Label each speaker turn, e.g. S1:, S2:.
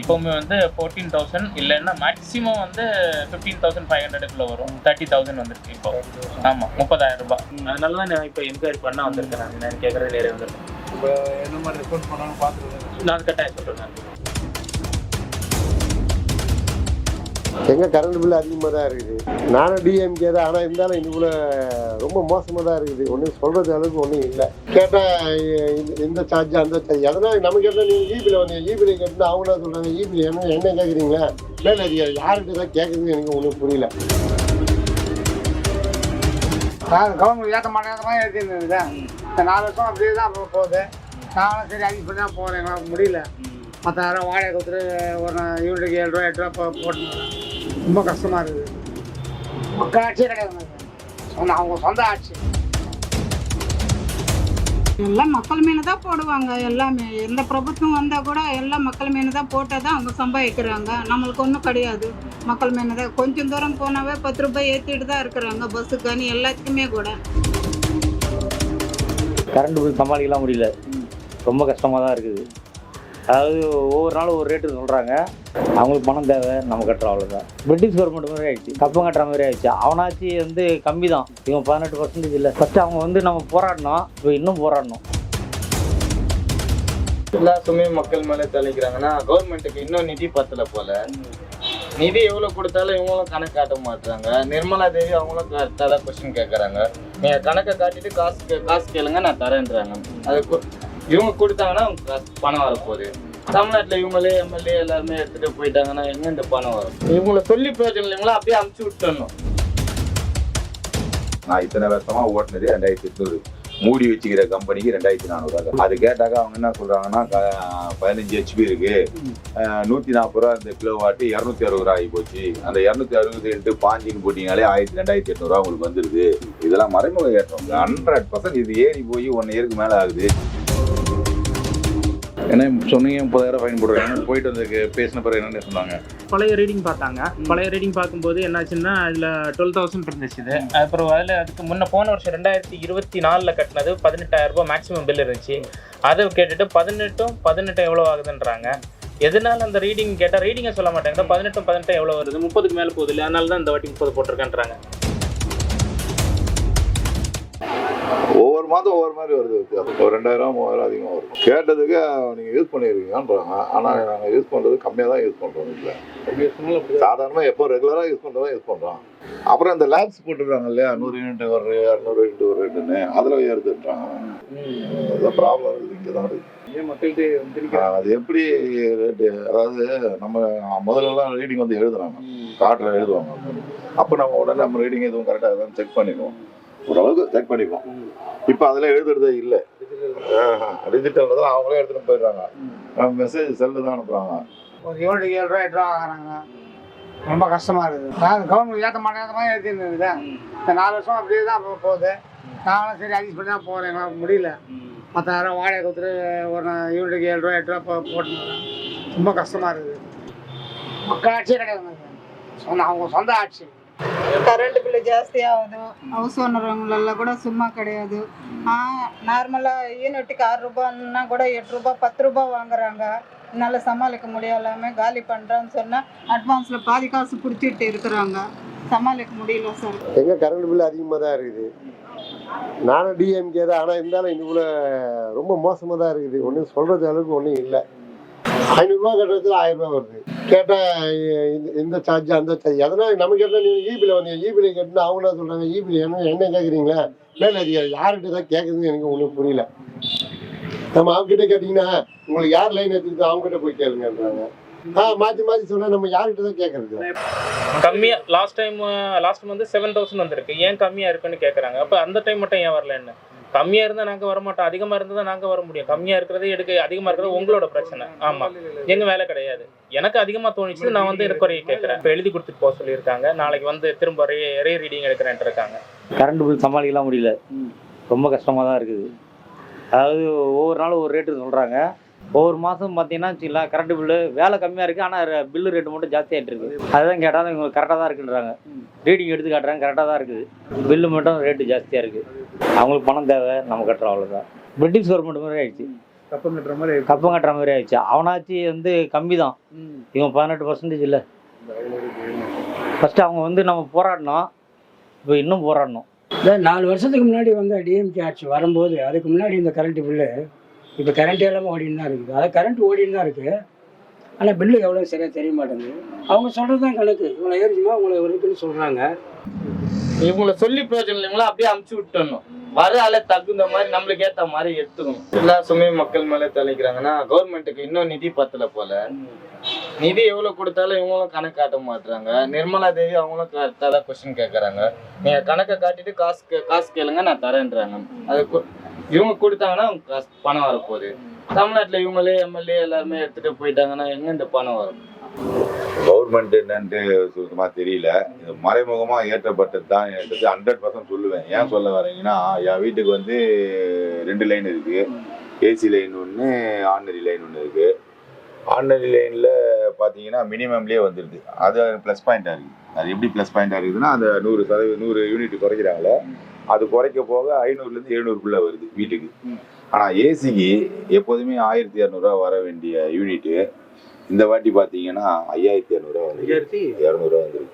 S1: இப்போவுமே வந்து fourteen thousand இல்லைன்னா மேக்ஸிமம் வந்து ஃபிஃப்டீன் தௌசண்ட் ஃபைவ் ஹண்ட்ரடுக்குள்ள வரும். தேர்ட்டி தௌசண்ட் வந்துருக்கு இப்போ. ஆமாம் முப்பதாயிரம் ரூபாய். அதனால தான் நான் இப்போ என்கொயரி பண்ண வந்திருக்கேன் நான். கேட்குறது நிறைய வந்திருக்கேன்.
S2: இப்போ என்ன மாதிரி ரெஸ்பான்ஸ் பண்ணாலும் பார்த்துருக்கேன்
S1: நான் கட்டாயம் சொல்கிறேன்
S3: எங்கே கரண்ட் பில் அதிகமாக தான் இருக்குது. நானும் டிஎம்கே தான். ஆனால் இருந்தாலும் இதுக்குள்ள ரொம்ப மோசமாக தான் இருக்குது. ஒன்றும் சொல்கிறது அளவுக்கு ஒன்றும் இல்லை. கேட்டால் இந்த சார்ஜ் அந்த சார்ஜ் அதனால் நமக்கு கேட்டால் நீங்கள் ஈபியில் வந்து ஈபியில் கேட்டுனா அவங்க தான் சொல்கிறாங்க ஈபியில் என்ன என்ன கேட்குறீங்களா மேலே அதிகாரி யார்கிட்ட தான் கேட்குறது எனக்கு ஒன்றும் புரியல.
S2: நான் கவர்மெண்ட் ஏற்ற மாட்டேங்கிறதா ஏற்றிருந்தது இந்த நாலு வருஷம் அப்படியே தான் அப்புறம் போகுது. நானும் சரி அட்ஜஸ்ட் பண்ணி தான் போகிறேன் எங்களால் முடியல. பத்தாயிரம் வாடகை கொடுத்துட்டு ஒரு யூனிட்டுக்கு ஏழு ரூபா எட்டு ரூபா போட்டு ரொம்ப கஷ்டமாக இருக்குது மக்கள் ஆட்சியே கிடையாது சொந்த அவங்க சொந்த ஆட்சி
S4: எல்லாம் மக்கள் மீன் தான் போடுவாங்க. எல்லாமே எந்த பிரபுத்துவம் வந்தால் கூட எல்லாம் மக்கள் மீன் தான் போட்டால் தான் அவங்க சம்பாதிக்கிறாங்க. நம்மளுக்கு ஒன்றும் கிடையாது. மக்கள் மீன் தான். கொஞ்சம் தூரம் போனாவே பத்து ரூபாய் ஏற்றிட்டு தான் இருக்கிறாங்க பஸ்ஸுக்கானி எல்லாத்துக்குமே கூட.
S5: கரண்ட் பில் சமாளிக்கலாம் முடியல. ரொம்ப கஷ்டமாக தான் இருக்குது. அதாவது ஒவ்வொரு நாளும் ஒரு ரேட்டு சொல்கிறாங்க அவங்களுக்கு பணம் தேவை நம்ம கட்டுறோம் அவ்வளோதான் பிரிட்டிஷ் கவர்மெண்ட் மாதிரி ஆயிடுச்சு. கப்பம் கட்டுற மாதிரி ஆயிடுச்சு. அவனாச்சு வந்து கம்மி தான் இவன் பதினெட்டு பர்சன்டேஜ் இல்லை. ஃபஸ்ட்டு அவங்க வந்து நம்ம போராடணும் இப்போ இன்னும் போராடணும்.
S6: எல்லா சுமையும் மக்கள் மேலே தெளிக்கிறாங்கன்னா கவர்மெண்ட்டுக்கு இன்னும் நிதி பத்தல போல. நிதி எவ்வளோ கொடுத்தாலும் இவங்களும் கணக்கு காட்ட மாட்டாங்க நிர்மலா தேவி அவங்களும் கரெக்டாக தான் கொஸ்டின் கேட்குறாங்க நீங்கள் கணக்கை காட்டிட்டு காசு கே- காசு கேளுங்க நான் தரேன்றாங்க. அது இவங்க கொடுத்தாங்கன்னா பணம் வரப்போகுது. தமிழ்நாட்டில் இவங்களே எம்எல்ஏ எல்லாருமே எடுத்துகிட்டு போயிட்டாங்கன்னா எங்க இந்த பணம் வரும்? இவங்களை சொல்லி பிரயோஜனம் இல்லைங்களா? அப்படியே அமுச்சு விட்டுணும்
S7: நான் இத்தனை வருஷமா ஓட்டினது ரெண்டாயிரத்தி எட்நூறு. மூடி வச்சுக்கிற கம்பெனிக்கு ரெண்டாயிரத்தி நானூறு அது கேட்டாக்கா அவங்க என்ன சொல்றாங்கன்னா பதினஞ்சு ஹெச்பி இருக்கு. நூத்தி நாற்பது ரூபா இந்த கிலோ வாட்டி இரநூத்தி அறுபது ரூபா ஆகி போச்சு. அந்த இரநூத்தி அறுபது எட்டு பாஞ்சின்னு போட்டீங்களே ஆயிரத்தி ரெண்டாயிரத்தி எட்நூறுவா உங்களுக்கு வந்துருது. இதெல்லாம் மறைமுக ஏற்றம். ஹண்ட்ரட் பர்சன்ட் இது ஏறி போய் ஒன் இயருக்கு மேல ஆகுது.
S8: ஏன்னா சொன்னீங்க முப்பதாயிரம் ஃபைன் போடுறாங்க போயிட்டு வந்து பேசின பிறகு என்னன்னு சொன்னாங்க.
S1: பழைய ரீடிங் பார்த்தாங்க. பழைய ரீடிங் பார்க்கும்போது என்னாச்சுன்னா அதில் டுவெல் தௌசண்ட் இருந்துச்சு இது. அப்புறம் அதில் அதுக்கு முன்ன போன வருஷம் ரெண்டாயிரத்தி இருபத்தி நாலில் கட்டினது பதினெட்டாயிரம் ரூபாய் மேக்ஸிமம் பில் இருந்துச்சு. அதை கேட்டுட்டு பதினெட்டும் பதினெட்டும் எவ்வளோ ஆகுதுன்றாங்க. எதனால அந்த ரீடிங் கேட்டால் ரீடிங்கை சொல்ல மாட்டாங்க. பதினெட்டும் பதினெட்டும் எவ்வளோ வருது? முப்பதுக்கு மேலே போகுது இல்லை அதனால தான் இந்த வாட்டி முப்பது போட்டிருக்கேன்றாங்க.
S7: ஒவ்வொரு மாதம் ஒவ்வொரு மாதிரி வருது வித்தியாசம். ஒரு ரெண்டாயிரம் மூவாயிரம் அதிகமாக வரும். கேட்டதுக்கு நீங்கள் யூஸ் பண்ணியிருக்கீங்கன்றாங்க ஆனால் நாங்கள் யூஸ் பண்ணுறது கம்மியாக தான் யூஸ் பண்ணுறோம் வீட்டில் சாதாரணமாக எப்போ ரெகுலராக யூஸ் பண்ணுறதா யூஸ் பண்ணுறோம் அப்புறம் இந்த லேப்ஸ் போட்டுருக்காங்க இல்லையா? நூறு யூனிட் ஒரு இரநூறு யூனிட் ஒரு ரேட்டுன்னு அதில் ஏறுதுன்றாங்க. அதுதான் ப்ராப்ளம் இருக்குது இங்கே தான் இருக்குது அது எப்படி ரேட்டு அதாவது நம்ம முதல்லலாம் ரீடிங் வந்து எழுதுறாங்க. கார்டில் எழுதுவாங்க. அப்போ நம்ம உடனே நம்ம ரீடிங் எதுவும் கரெக்டாக செக் பண்ணிடுவோம். ஓரளவுக்கு செக் பண்ணிக்குவோம் இப்போ அதெல்லாம் எழுதுறதே இல்லை. டிஜிட்டல் தான் அவங்களே எடுத்துகிட்டு போயிடுறாங்க. மெசேஜ் செல்லு தான் அனுப்புகிறாங்க
S2: ஒரு யூனிட்டுக்கு ஏழு ரூபா எட்டு ரூபா ஆகிறாங்க ரொம்ப கஷ்டமாக இருக்குது. நான் கவர்மெண்ட் ஏற்ற மாட்டேங்கிறதா ஏற்றிருந்தது இந்த நாலு வருஷம் அப்படியே தான் போகுது. நானும் சரி அட்ஜஸ்ட் பண்ணி தான் போகிறேன் எங்களால் முடியல. பத்தாயிரம் வாடகை கொடுத்துட்டு ஒரு யூனிட்டுக்கு ஏழு ரூபா எட்டு ரூபா போ- போட்டு ரொம்ப கஷ்டமாக இருக்குது. மக்கள் ஆட்சியே கிடையாது. சொந்த அவங்க சொந்த ஆட்சி.
S4: கரண்ட் பில்லு ஜாஸ்தி ஆகுது. ஹவுஸ் ஓனருங்களெல்லாம் கூட சும்மா கிடையாது. நார்மலாக யூனிட்டுக்கு ஆறு ரூபான்னா கூட எட்டு ரூபாய் பத்து ரூபாய் வாங்குறாங்க. என்னால் சமாளிக்க முடியலாம காலி பண்ணுறேன்னு சொன்னால் அட்வான்ஸில் பாதி காசு பிடிச்சிட்டு இருக்கிறாங்க. சமாளிக்க முடியல சார்.
S3: எங்க கரண்ட் பில் அதிகமாக தான் இருக்குது. நானும் டிஎம்கே தான். ஆனால் இருந்தாலும் இதுக்குள்ள ரொம்ப மோசமாக தான் இருக்குது. ஒன்றும் சொல்கிறது அளவுக்கு ஒன்றும் இல்லை. ஐநூறுரூவா கட்டுறதுல ஆயிரம் ரூபா வருது. கேட்டால் இந்த சார்ஜ் அந்த சார்ஜ் அதனால் நமக்கு கேட்டால் நீங்கள் ஈபியில் வந்தீங்க ஈபியில் கேட்டுனா அவங்க என்ன சொல்கிறாங்க ஈபியில் என்ன என்ன கேட்குறீங்களா மேலே அதிகாரி யார்கிட்ட தான் கேட்குறதுன்னு எனக்கு ஒன்றும் புரியல. நம்ம அவங்ககிட்ட கேட்டிங்கன்னா உங்களுக்கு யார் லைன் எடுத்துக்கிட்டு அவங்ககிட்ட போய் கேளுங்கன்றாங்க. ஆ மாத்தி மாற்றி சொன்னால் நம்ம யார்கிட்ட தான் கேட்கறது
S1: கம்மியா லாஸ்ட் டைம் லாஸ்ட் வந்து செவன் தௌசண்ட் வந்திருக்கு. ஏன் கம்மியா இருக்குன்னு கேக்குறாங்க. அப்ப அந்த டைம் மட்டும் ஏன் வரலன்னு கம்மியாக இருந்தால் நாங்கள் வர மாட்டோம் அதிகமாக இருந்தால் நாங்கள் வர முடியும். கம்மியாக இருக்கிறது எடுக்க அதிகமாக இருக்கிறது உங்களோட பிரச்சனை. ஆமாம் எங்கள் வேலை கிடையாது. எனக்கு அதிகமாக தோணுச்சு நான் வந்து குறைய கேட்குறேன். இப்போ எழுதி கொடுத்துட்டு போக சொல்லியிருக்காங்க. நாளைக்கு வந்து திரும்ப ரே ரே ரீடிங் எடுக்கிறேன்ட்டு இருக்காங்க
S5: கரண்ட் பில் சமாளிக்கலாம் முடியல. ரொம்ப கஷ்டமாக தான் இருக்குது. அதாவது ஒவ்வொரு நாளும் ஒரு ரேட்டு சொல்கிறாங்க ஒவ்வொரு மாதம் பார்த்தீங்கன்னா வச்சுங்களா கரண்ட் பில்லு வேலை கம்மியாக இருக்குது ஆனால் பில்லு ரேட்டு மட்டும் ஜாஸ்தியாகிட்டு இருக்குது அதுதான் கேட்டாலும் இவங்க கரெக்டாக தான் இருக்குன்றாங்க. ரீடிங் எடுத்து காட்டுறாங்க கரெக்டாக தான் இருக்குது. பில்லு மட்டும் ரேட்டு ஜாஸ்தியாக இருக்குது அவங்களுக்கு பணம் தேவை நம்ம கட்டுறோம் அவ்வளோதான் பிரிட்டிஷ் கவர்மெண்ட் மாதிரி ஆயிடுச்சு.
S1: கப்பம் கட்டுற மாதிரி
S5: கப்பம் கட்டுற மாதிரி ஆயிடுச்சு. அவனாச்சு வந்து கம்மி தான் இவன் பதினெட்டு பர்சன்டேஜ் இல்லை. ஃபஸ்ட்டு அவங்க வந்து நம்ம போராடினோம். இப்போ இன்னும் போராடணும்.
S9: இந்த நாலு வருஷத்துக்கு முன்னாடி வந்த டிஎம்கே ஆட்சி வரும்போது அதுக்கு முன்னாடி இந்த கரண்ட் பில்லு இப்போ கரண்ட் எல்லாமே ஓடின்னு தான் இருக்குது. அதாவது கரண்ட் ஓடின்னு தான் இருக்குது ஆனால் பில்லு எவ்வளோ சரியாக தெரிய மாட்டேங்குது. அவங்க சொல்கிறது தான் கணக்கு இவ்வளோ ஏறிச்சுமா இவ்வளோ இருக்குன்னு சொல்கிறாங்க
S6: இவங்கள சொல்லி பிரயோஜனம் இல்லைங்களா அப்படியே அமுச்சு விட்டுறணும் வர ஆளை தகுந்த மாதிரி நம்மளுக்கு ஏத்த மாதிரி எடுத்துக்கணும். எல்லா சுமையும் மக்கள் மேல தெளிக்கிறாங்கன்னா கவர்மெண்ட்டுக்கு இன்னும் நிதி பத்தல போல. நிதி எவ்வளவு கொடுத்தாலும் இவங்களும் கணக்கு காட்ட மாட்டாங்க நிர்மலா தேவி அவங்களும் கரெக்டா தான் கொஸ்டின் கேட்கறாங்க நீங்க கணக்கை காட்டிட்டு காசு காசு கேளுங்க நான் தரேன்றாங்க. அது கு- இவங்க கொடுத்தாங்கன்னா அவங்க காசு பணம் வரப்போகுது. தமிழ்நாட்டுல இவங்களே எம்எல்ஏ எல்லாருமே எடுத்துட்டு போயிட்டாங்கன்னா எங்க இந்த பணம் வரும்?
S10: கவர்மெண்ட் என்னன்ட்டு சுத்தமா தெரியல. இது மறைமுகமா ஏற்றப்பட்டது தான் என்றது ஹண்ட்ரட் பர்சன்ட் சொல்லுவேன். ஏன் சொல்ல வரீங்கன்னா என் வீட்டுக்கு வந்து ரெண்டு லைன் இருக்கு. ஏசி லைன் ஒன்று ஆர்டினரி லைன் ஒன்று இருக்கு. ஆர்டினரி லைனில் பார்த்தீங்கன்னா மினிமம்லேயே வந்துடுது அது ப்ளஸ் பாயிண்டாக இருக்குது அது எப்படி ப்ளஸ் பாயிண்டாக இருக்குதுன்னா அந்த நூறு சதவீத நூறு யூனிட் குறைக்கிறாங்களே அது குறைக்க போக ஐநூறுலேருந்து எழுநூறுக்குள்ளே வருது வீட்டுக்கு. ஆனால் ஏசிக்கு எப்போதுமே ஆயிரத்தி இரநூறுவா வர வேண்டிய யூனிட்டு இந்த வாட்டி பார்த்தீங்கன்னா ஐயாயிரத்தி இரநூறுவா வந்து இரநூறுவா வந்துருக்கு.